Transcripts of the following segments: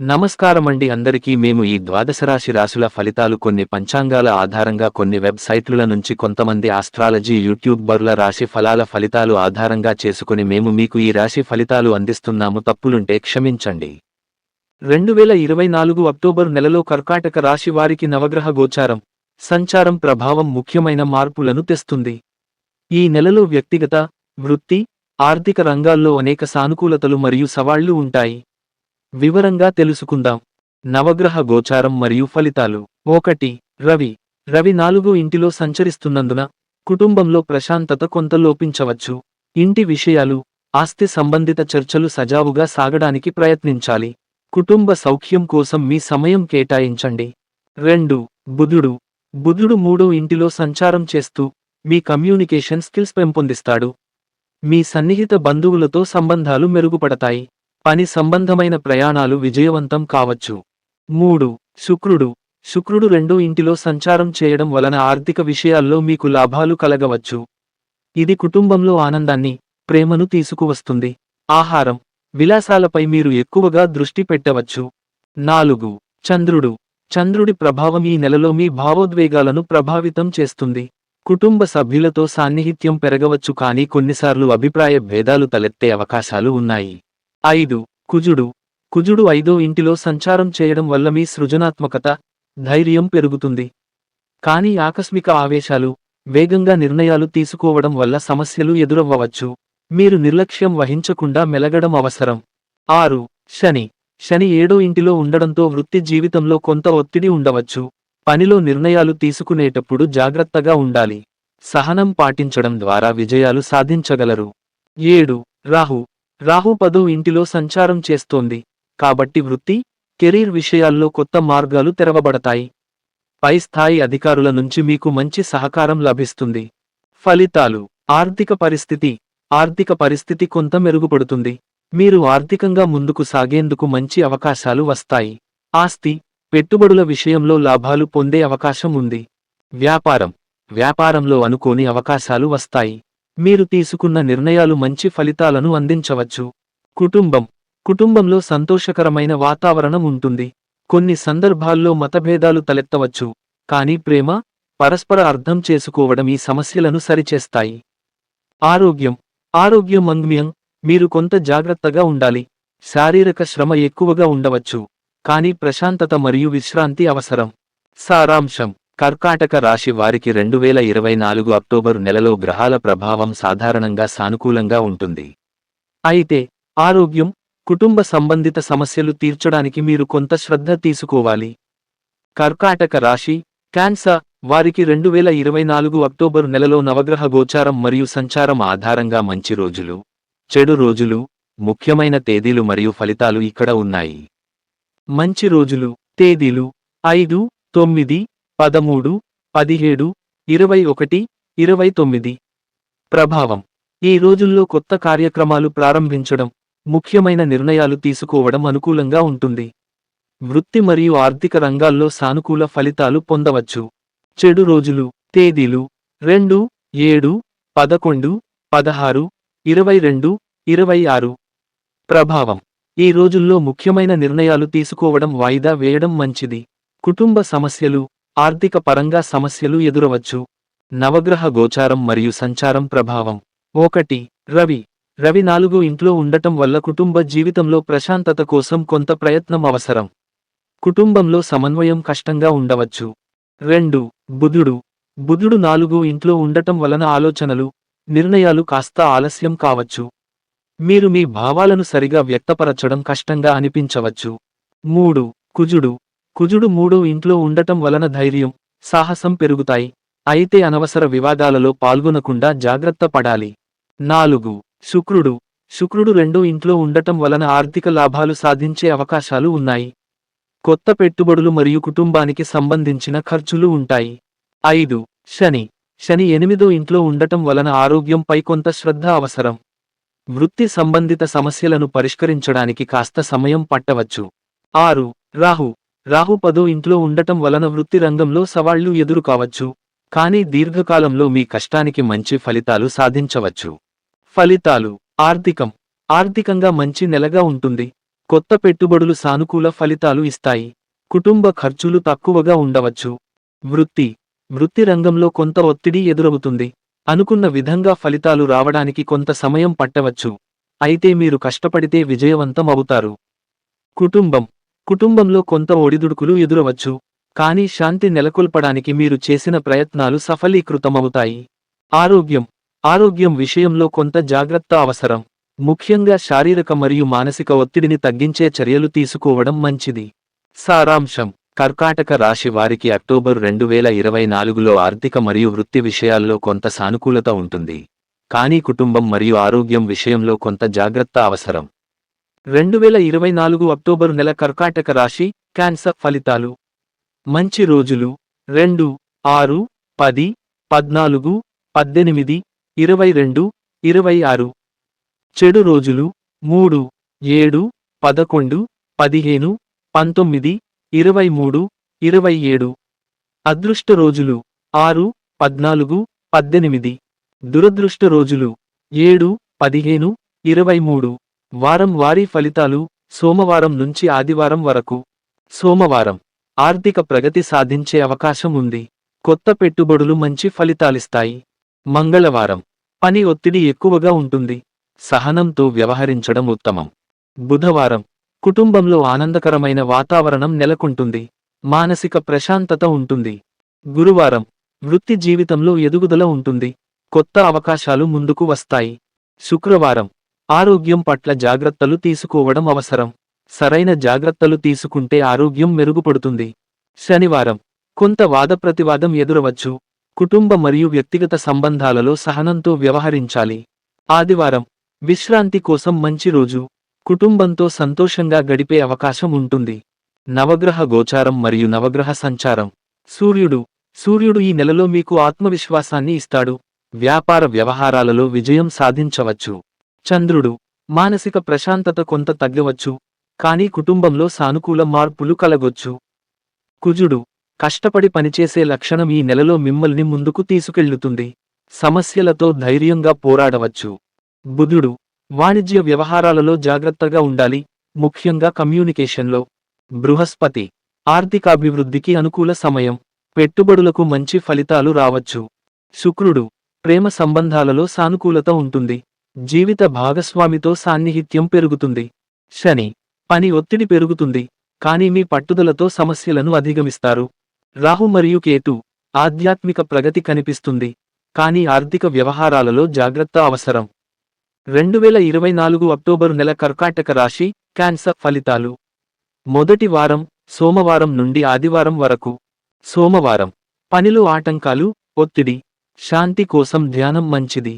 నమస్కారమండి అందరికీ మేము ఈ ద్వాదశ రాశి రాశుల ఫలితాలు కొన్ని పంచాంగాల ఆధారంగా కొన్ని వెబ్సైట్ల నుంచి కొంతమంది ఆస్ట్రాలజీ బరుల రాశి ఫలాల ఫలితాలు ఆధారంగా చేసుకుని మేము మీకు ఈ రాశి ఫలితాలు అందిస్తున్నాము. తప్పులుంటే క్షమించండి. రెండు వేల ఇరవై నాలుగు అక్టోబర్ నెలలో కర్కాటక రాశి వారికి నవగ్రహ గోచారం సంచారం ప్రభావం ముఖ్యమైన మార్పులను తెస్తుంది. ఈ నెలలో వ్యక్తిగత వృత్తి ఆర్థిక రంగాల్లో అనేక సానుకూలతలు మరియు సవాళ్ళు ఉంటాయి. వివరంగా తెలుసుకుందాం. నవగ్రహ గోచారం మరియు ఫలితాలు. ఒకటి రవి. రవి నాలుగు ఇంటిలో సంచరిస్తున్నందున కుటుంబంలో ప్రశాంతత కొంత లోపించవచ్చు. ఇంటి విషయాలు ఆస్తి సంబంధిత చర్చలు సజావుగా సాగడానికి ప్రయత్నించాలి. కుటుంబ సౌఖ్యం కోసం మీ సమయం కేటాయించండి. రెండు బుధుడు. బుధుడు మూడో ఇంటిలో సంచారం చేస్తూ మీ కమ్యూనికేషన్ స్కిల్స్ పెంపొందిస్తాడు. మీ సన్నిహిత బంధువులతో సంబంధాలు మెరుగుపడతాయి. పని సంబంధమైన ప్రయాణాలు విజయవంతం కావచ్చు. మూడు. శుక్రుడు. శుక్రుడు రెండో ఇంటిలో సంచారం చేయడం వలన ఆర్థిక విషయాల్లో మీకు లాభాలు కలగవచ్చు. ఇది కుటుంబంలో ఆనందాన్ని ప్రేమను తీసుకువస్తుంది. ఆహారం. విలాసాలపై మీరు ఎక్కువగా దృష్టి పెట్టవచ్చు. నాలుగు. చంద్రుడు. చంద్రుడి ప్రభావం ఈ నెలలో మీ భావోద్వేగాలను ప్రభావితం చేస్తుంది. కుటుంబ సభ్యులతో సాన్నిహిత్యం పెరగవచ్చు కానీ కొన్నిసార్లు అభిప్రాయ భేదాలు తలెత్తే అవకాశాలు ఉన్నాయి. ఐదు. కుజుడు. కుజుడు ఐదో ఇంటిలో సంచారం చేయడం వల్ల మీ సృజనాత్మకత ధైర్యం పెరుగుతుంది. కానీ ఆకస్మిక ఆవేశాలు వేగంగా నిర్ణయాలు తీసుకోవడం వల్ల సమస్యలు ఎదురవ్వవచ్చు. మీరు నిర్లక్ష్యం వహించకుండా మెలగడం అవసరం. ఆరు. శని. శని ఏడో ఇంటిలో ఉండడంతో వృత్తి జీవితంలో కొంత ఒత్తిడి ఉండవచ్చు. పనిలో నిర్ణయాలు తీసుకునేటప్పుడు జాగ్రత్తగా ఉండాలి. సహనం పాటించడం ద్వారా విజయాలు సాధించగలరు. ఏడు. రాహు. రాహు పదు ఇంటిలో సంచారం చేస్తోంది. కాబట్టి వృత్తి కెరీర్ విషయాల్లో కొత్త మార్గాలు తెరవబడతాయి. పై స్థాయి అధికారుల నుంచి మీకు మంచి సహకారం లభిస్తుంది. ఫలితాలు. ఆర్థిక పరిస్థితి. ఆర్థిక పరిస్థితి కొంత మెరుగుపడుతుంది. మీరు ఆర్థికంగా ముందుకు సాగేందుకు మంచి అవకాశాలు వస్తాయి. ఆస్తి పెట్టుబడుల విషయంలో లాభాలు పొందే అవకాశం ఉంది. వ్యాపారం. వ్యాపారంలో అనుకోని అవకాశాలు వస్తాయి. మీరు తీసుకున్న నిర్ణయాలు మంచి ఫలితాలను అందించవచ్చు. కుటుంబం. కుటుంబంలో సంతోషకరమైన వాతావరణం ఉంటుంది. కొన్ని సందర్భాల్లో మతభేదాలు తలెత్తవచ్చు. కానీ ప్రేమ పరస్పర అర్థం చేసుకోవడం ఈ సమస్యలను సరిచేస్తాయి. ఆరోగ్యం. ఆరోగ్యం అంగ్మ్యం మీరు కొంత జాగ్రత్తగా ఉండాలి. శారీరక శ్రమ ఎక్కువగా ఉండవచ్చు. కానీ ప్రశాంతత మరియు విశ్రాంతి అవసరం. సారాంశం. కర్కాటక రాశి వారికి రెండు వేల ఇరవై నాలుగు అక్టోబరు నెలలో గ్రహాల ప్రభావం సాధారణంగా సానుకూలంగా ఉంటుంది. అయితే ఆరోగ్యం కుటుంబ సంబంధిత సమస్యలు తీర్చడానికి మీరు కొంత శ్రద్ధ తీసుకోవాలి. కర్కాటక రాశి క్యాన్సర్ వారికి రెండు వేల ఇరవై నాలుగు అక్టోబరు నెలలో నవగ్రహ గోచారం మరియు సంచారం ఆధారంగా మంచి రోజులు చెడు రోజులు ముఖ్యమైన తేదీలు మరియు ఫలితాలు ఇక్కడ ఉన్నాయి. మంచి రోజులు తేదీలు ఐదు తొమ్మిది పదమూడు పదిహేడు ఇరవై ఒకటి ఇరవై తొమ్మిది. ప్రభావం. ఈ రోజుల్లో కొత్త కార్యక్రమాలు ప్రారంభించడం ముఖ్యమైన నిర్ణయాలు తీసుకోవడం అనుకూలంగా ఉంటుంది. వృత్తి మరియు ఆర్థిక రంగాల్లో సానుకూల ఫలితాలు పొందవచ్చు. చెడు రోజులు తేదీలు రెండు ఏడు పదకొండు పదహారు ఇరవై రెండు ఇరవై ఆరు. ప్రభావం. ఈ రోజుల్లో ముఖ్యమైన నిర్ణయాలు తీసుకోవడం వాయిదా వేయడం మంచిది. కుటుంబ సమస్యలు ఆర్థిక పరంగా సమస్యలు ఎదురవచ్చు. నవగ్రహ గోచారం మరియు సంచారం ప్రభావం. ఒకటి రవి. రవి నాలుగు ఇంట్లో ఉండటం వల్ల కుటుంబ జీవితంలో ప్రశాంతత కోసం కొంత ప్రయత్నం అవసరం. కుటుంబంలో సమన్వయం కష్టంగా ఉండవచ్చు. రెండు బుధుడు. బుధుడు నాలుగు ఇంట్లో ఉండటం వలన ఆలోచనలు నిర్ణయాలు కాస్త ఆలస్యం కావచ్చు. మీరు మీ భావాలను సరిగా వ్యక్తపరచడం కష్టంగా అనిపించవచ్చు. మూడు కుజుడు. కుజుడు మూడో ఇంట్లో ఉండటం వలన ధైర్యం సాహసం పెరుగుతాయి. అయితే అనవసర వివాదాలలో పాల్గొనకుండా జాగ్రత్త పడాలి. నాలుగు. శుక్రుడు. శుక్రుడు రెండో ఇంట్లో ఉండటం వలన ఆర్థిక లాభాలు సాధించే అవకాశాలు ఉన్నాయి. కొత్త పెట్టుబడులు మరియు కుటుంబానికి సంబంధించిన ఖర్చులు ఉంటాయి. ఐదు. శని. శని ఎనిమిదో ఇంట్లో ఉండటం వలన ఆరోగ్యంపై కొంత శ్రద్ధ అవసరం. వృత్తి సంబంధిత సమస్యలను పరిష్కరించడానికి కాస్త సమయం పట్టవచ్చు. ఆరు. రాహు. రాహు పదో ఇంట్లో ఉండటం వలన వృత్తి రంగంలో సవాళ్ళు ఎదురు కావచ్చు కానీ దీర్ఘకాలంలో మీ కష్టానికి మంచి ఫలితాలు సాధించవచ్చు. ఫలితాలు. ఆర్థికం. ఆర్థికంగా మంచి నెలగా ఉంటుంది. కొత్త పెట్టుబడులు సానుకూల ఫలితాలు ఇస్తాయి. కుటుంబ ఖర్చులు తక్కువగా ఉండవచ్చు. వృత్తి. వృత్తి రంగంలో కొంత ఒత్తిడి ఎదురవుతుంది. అనుకున్న విధంగా ఫలితాలు రావడానికి కొంత సమయం పట్టవచ్చు. అయితే మీరు కష్టపడితే విజయవంతం అవుతారు. కుటుంబం. కుటుంబంలో కొంత ఒడిదుడుకులు ఎదురవచ్చు. కానీ శాంతి నెలకొల్పడానికి మీరు చేసిన ప్రయత్నాలు సఫలీకృతమవుతాయి. ఆరోగ్యం. ఆరోగ్యం విషయంలో కొంత జాగ్రత్త అవసరం. ముఖ్యంగా శారీరక మరియు మానసిక ఒత్తిడిని తగ్గించే చర్యలు తీసుకోవడం మంచిది. సారాంశం. కర్కాటక రాశి వారికి అక్టోబర్ రెండు వేల ఇరవై నాలుగులో ఆర్థిక మరియు వృత్తి విషయాల్లో కొంత సానుకూలత ఉంటుంది. కానీ కుటుంబం మరియు ఆరోగ్యం విషయంలో కొంత జాగ్రత్త అవసరం. రెండు వేల ఇరవై నాలుగు అక్టోబరు నెల కర్కాటక రాశి క్యాన్సర్ ఫలితాలు. మంచి రోజులు. రెండు ఆరు పది పద్నాలుగు పద్దెనిమిది ఇరవై రెండు ఇరవై ఆరు. చెడు రోజులు. మూడు ఏడు పదకొండు పదిహేను పంతొమ్మిది ఇరవై మూడు ఇరవై ఏడు. అదృష్ట రోజులు. ఆరు పద్నాలుగు పద్దెనిమిది. దురదృష్ట రోజులు. ఏడు పదిహేను ఇరవై మూడు. వారం వారీ ఫలితాలు సోమవారం నుంచి ఆదివారం వరకు. సోమవారం. ఆర్థిక ప్రగతి సాధించే అవకాశం ఉంది. కొత్త పెట్టుబడులు మంచి ఫలితాలిస్తాయి. మంగళవారం. పని ఒత్తిడి ఎక్కువగా ఉంటుంది. సహనంతో వ్యవహరించడం ఉత్తమం. బుధవారం. కుటుంబంలో ఆనందకరమైన వాతావరణం నెలకొంటుంది. మానసిక ప్రశాంతత ఉంటుంది. గురువారం. వృత్తి జీవితంలో ఎదుగుదల ఉంటుంది. కొత్త అవకాశాలు ముందుకు వస్తాయి. శుక్రవారం. ఆరోగ్యం పట్ల జాగ్రత్తలు తీసుకోవడం అవసరం. సరైన జాగ్రత్తలు తీసుకుంటే ఆరోగ్యం మెరుగుపడుతుంది. శనివారం. కొంత వాదప్రతివాదం ఎదురవచ్చు. కుటుంబ మరియు వ్యక్తిగత సంబంధాలలో సహనంతో వ్యవహరించాలి. ఆదివారం. విశ్రాంతి కోసం మంచి రోజు. కుటుంబంతో సంతోషంగా గడిపే అవకాశం ఉంటుంది. నవగ్రహ గోచారం మరియు నవగ్రహ సంచారం. సూర్యుడు. సూర్యుడు ఈ నెలలో మీకు ఆత్మవిశ్వాసాన్ని ఇస్తాడు. వ్యాపార వ్యవహారాలలో విజయం సాధించవచ్చు. చంద్రుడు మానసిక ప్రశాంతత కొంత తగ్గవచ్చు కానీ కుటుంబంలో సానుకూల మార్పులు కలగొచ్చు. కుజుడు కష్టపడి పనిచేసే లక్షణం ఈ నెలలో మిమ్మల్ని ముందుకు తీసుకెళ్ళుతుంది సమస్యలతో ధైర్యంగా పోరాడవచ్చు. బుధుడు వాణిజ్య వ్యవహారాలలో జాగ్రత్తగా ఉండాలి ముఖ్యంగా కమ్యూనికేషన్లో. బృహస్పతి ఆర్థికాభివృద్ధికి అనుకూల సమయం పెట్టుబడులకు మంచి ఫలితాలు రావచ్చు. శుక్రుడు ప్రేమ సంబంధాలలో సానుకూలత ఉంటుంది జీవిత భాగస్వామితో సాన్నిహిత్యం పెరుగుతుంది. శని పని ఒత్తిడి పెరుగుతుంది కానీ మీ పట్టుదలతో సమస్యలను అధిగమిస్తారు. రాహు మరియు కేతు ఆధ్యాత్మిక ప్రగతి కనిపిస్తుంది కానీ ఆర్థిక వ్యవహారాలలో జాగ్రత్త అవసరం. రెండు వేల ఇరవై నాలుగు అక్టోబరు నెల కర్కాటక రాశి క్యాన్సర్ ఫలితాలు. మొదటి వారం సోమవారం నుండి ఆదివారం వరకు. సోమవారం పనిలో ఆటంకాలు ఒత్తిడి శాంతి కోసం ధ్యానం మంచిది.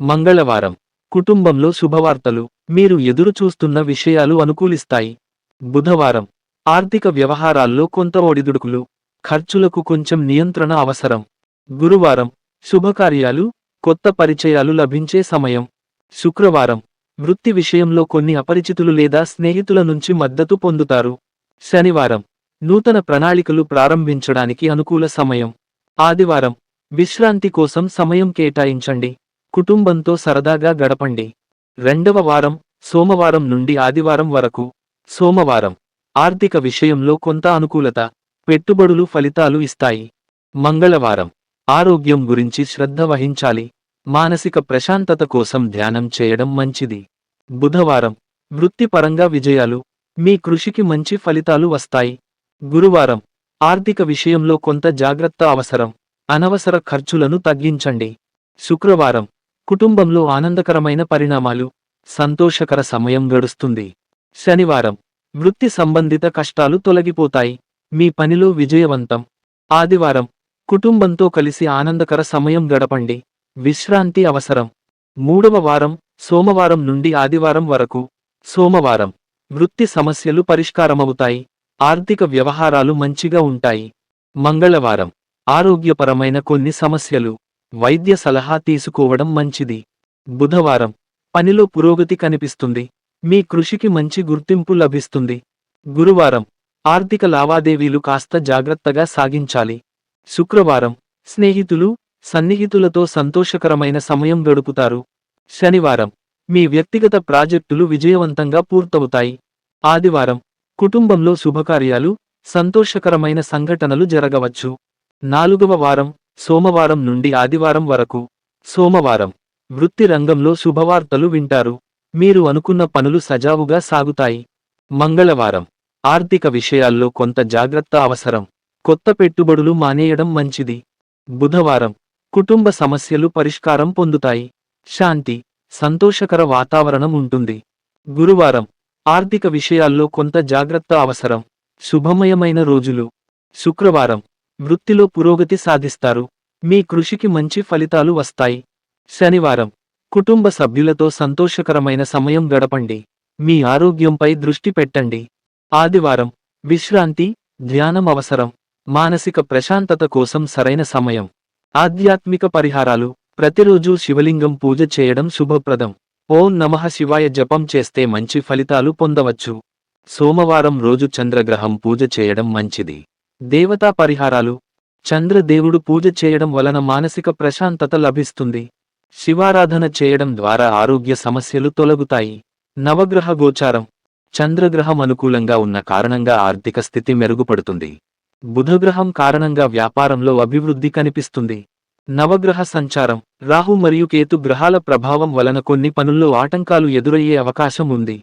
మంగళవారం కుటుంబంలో శుభవార్తలు. మీరు ఎదురుచూస్తున్న విషయాలు అనుకూలిస్తాయి. బుధవారం. ఆర్థిక వ్యవహారాల్లో కొంత ఒడిదుడుకులు. ఖర్చులకు కొంచెం నియంత్రణ అవసరం. గురువారం. శుభకార్యాలు కొత్త పరిచయాలు లభించే సమయం. శుక్రవారం. వృత్తి విషయంలో కొన్ని అపరిచితులు లేదా స్నేహితుల నుంచి మద్దతు పొందుతారు. శనివారం. నూతన ప్రణాళికలు ప్రారంభించడానికి అనుకూల సమయం. ఆదివారం. విశ్రాంతి కోసం సమయం కేటాయించండి. కుటుంబంతో సరదాగా గడపండి. రెండవ వారం సోమవారం నుండి ఆదివారం వరకు సోమవారం. ఆర్థిక విషయంలో కొంత అనుకూలత పెట్టుబడులు ఫలితాలు ఇస్తాయి. మంగళవారం. ఆరోగ్యం గురించి శ్రద్ధ వహించాలి. మానసిక ప్రశాంతత కోసం ధ్యానం చేయడం మంచిది. బుధవారం. వృత్తిపరంగా విజయాలు మీ కృషికి మంచి ఫలితాలు వస్తాయి. గురువారం. ఆర్థిక విషయంలో కొంత జాగ్రత్త అవసరం. అనవసర ఖర్చులను తగ్గించండి. శుక్రవారం. కుటుంబంలో ఆనందకరమైన పరిణామాలు సంతోషకర సమయం గడుస్తుంది. శనివారం. వృత్తి సంబంధిత కష్టాలు తొలగిపోతాయి. మీ పనిలో విజయవంతం. ఆదివారం. కుటుంబంతో కలిసి ఆనందకర సమయం గడపండి. విశ్రాంతి అవసరం. మూడవ వారం. సోమవారం నుండి ఆదివారం వరకు. సోమవారం. వృత్తి సమస్యలు పరిష్కారమవుతాయి. ఆర్థిక వ్యవహారాలు మంచిగా ఉంటాయి. మంగళవారం. ఆరోగ్యపరమైన కొన్ని సమస్యలు. వైద్య సలహా తీసుకోవడం మంచిది. బుధవారం పనిలో పురోగతి కనిపిస్తుంది. మీ కృషికి మంచి గుర్తింపు లభిస్తుంది. గురువారం ఆర్థిక లావాదేవీలు కాస్త జాగ్రత్తగా సాగించాలి. శుక్రవారం స్నేహితులు సన్నిహితులతో సంతోషకరమైన సమయం గడుపుతారు. శనివారం మీ వ్యక్తిగత ప్రాజెక్టులు విజయవంతంగా పూర్తవుతాయి. ఆదివారం కుటుంబంలో శుభకార్యాలు సంతోషకరమైన సంఘటనలు జరగవచ్చు. నాలుగవ వారం సోమవారం నుండి ఆదివారం వరకు. సోమవారం. వృత్తి రంగంలో శుభవార్తలు వింటారు. మీరు అనుకున్న పనులు సజావుగా సాగుతాయి. మంగళవారం. ఆర్థిక విషయాల్లో కొంత జాగ్రత్త అవసరం. కొత్త పెట్టుబడులు మానేయడం మంచిది. బుధవారం. కుటుంబ సమస్యలు పరిష్కారం పొందుతాయి. శాంతి సంతోషకర వాతావరణం ఉంటుంది. గురువారం. ఆర్థిక విషయాల్లో కొంత జాగ్రత్త అవసరం. శుభమయమైన రోజులు. శుక్రవారం. వృత్తిలో పురోగతి సాధిస్తారు. మీ కృషికి మంచి ఫలితాలు వస్తాయి. శనివారం. కుటుంబ సభ్యులతో సంతోషకరమైన సమయం గడపండి. మీ ఆరోగ్యంపై దృష్టి పెట్టండి. ఆదివారం. విశ్రాంతి ధ్యానం అవసరం. మానసిక ప్రశాంతత కోసం సరైన సమయం. ఆధ్యాత్మిక పరిహారాలు. ప్రతిరోజు శివలింగం పూజ చేయడం శుభప్రదం. ఓం నమః శివాయ జపం చేస్తే మంచి ఫలితాలు పొందవచ్చు. సోమవారం రోజు చంద్రగ్రహం పూజ చేయడం మంచిది. దేవతా పరిహారాలు. చంద్రదేవుడు పూజ చేయడం వలన మానసిక ప్రశాంతత లభిస్తుంది. శివారాధన చేయడం ద్వారా ఆరోగ్య సమస్యలు తొలగుతాయి. నవగ్రహ గోచారం. చంద్రగ్రహం అనుకూలంగా ఉన్న కారణంగా ఆర్థిక స్థితి మెరుగుపడుతుంది. బుధగ్రహం కారణంగా వ్యాపారంలో అభివృద్ధి కనిపిస్తుంది. నవగ్రహ సంచారం. రాహు మరియు కేతు గ్రహాల ప్రభావం వలన కొన్ని పనుల్లో ఆటంకాలు ఎదురయ్యే అవకాశం ఉంది.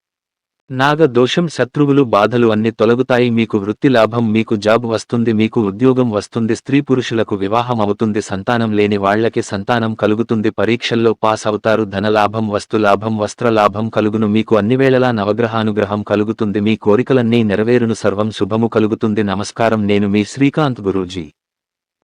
నాగ దోషం శత్రువులు బాధలు అన్ని తొలగుతాయి. మీకు వృత్తి లాభం మీకు జాబ్ వస్తుంది మీకు ఉద్యోగం వస్తుంది స్త్రీ పురుషులకు వివాహం అవుతుంది సంతానం లేని వాళ్ళకి సంతానం కలుగుతుంది పరీక్షల్లో పాస్ అవుతారు ధనలాభం వస్తులాభం వస్త్రలాభం కలుగును మీకు అన్ని వేళలా నవగ్రహానుగ్రహం కలుగుతుంది మీ కోరికలన్నీ నెరవేరును సర్వం శుభము కలుగుతుంది. నమస్కారం నేను మీ శ్రీకాంత్ గురూజీ.